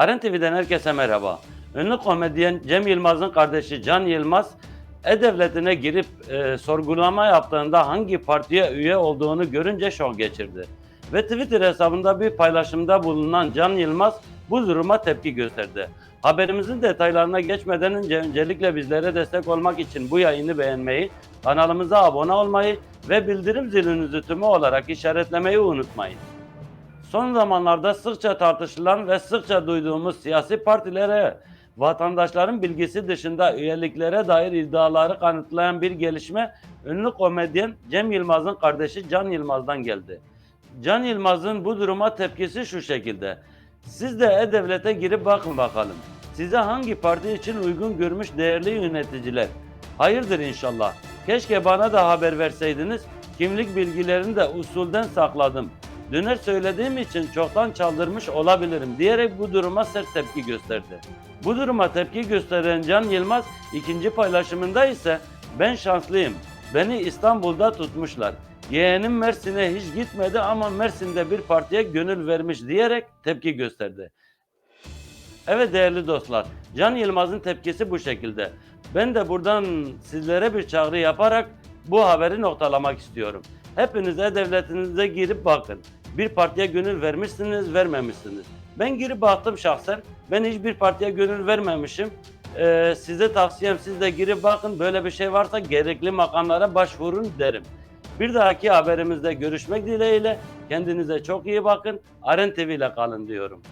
Aren TV'den herkese merhaba. Ünlü komedyen Cem Yılmaz'ın kardeşi Can Yılmaz, E-Devleti'ne girip e, sorgulama yaptığında hangi partiye üye olduğunu görünce şok geçirdi. Ve Twitter hesabında bir paylaşımda bulunan Can Yılmaz bu duruma tepki gösterdi. Haberimizin detaylarına geçmeden önce öncelikle bizlere destek olmak için bu yayını beğenmeyi, kanalımıza abone olmayı ve bildirim zilinizi tümü olarak işaretlemeyi unutmayın. Son zamanlarda sıkça tartışılan ve sıkça duyduğumuz siyasi partilere vatandaşların bilgisi dışında üyeliklere dair iddiaları kanıtlayan bir gelişme ünlü komedyen Cem Yılmaz'ın kardeşi Can Yılmaz'dan geldi. Can Yılmaz'ın bu duruma tepkisi şu şekilde. Siz de E-Devlet'e girip bakın bakalım. Size hangi parti için uygun görmüş değerli yöneticiler? Hayırdır inşallah. Keşke bana da haber verseydiniz. Kimlik bilgilerini de usulden sakladım. Döner söylediğim için çoktan çaldırmış olabilirim diyerek bu duruma sert tepki gösterdi. Bu duruma tepki gösteren Can Yılmaz ikinci paylaşımında ise ben şanslıyım. Beni İstanbul'da tutmuşlar. Yeğenim Mersin'e hiç gitmedi ama Mersin'de bir partiye gönül vermiş diyerek tepki gösterdi. Evet değerli dostlar, Can Yılmaz'ın tepkisi bu şekilde. Ben de buradan sizlere bir çağrı yaparak bu haberi noktalamak istiyorum. Hepiniz e-devletinize girip bakın. Bir partiye gönül vermişsiniz, vermemişsiniz. Ben girip baktım şahsen. Ben hiçbir partiye gönül vermemişim. Ee, size tavsiyem siz de girip bakın. Böyle bir şey varsa gerekli makamlara başvurun derim. Bir dahaki haberimizde görüşmek dileğiyle. Kendinize çok iyi bakın. Aren TV ile kalın diyorum.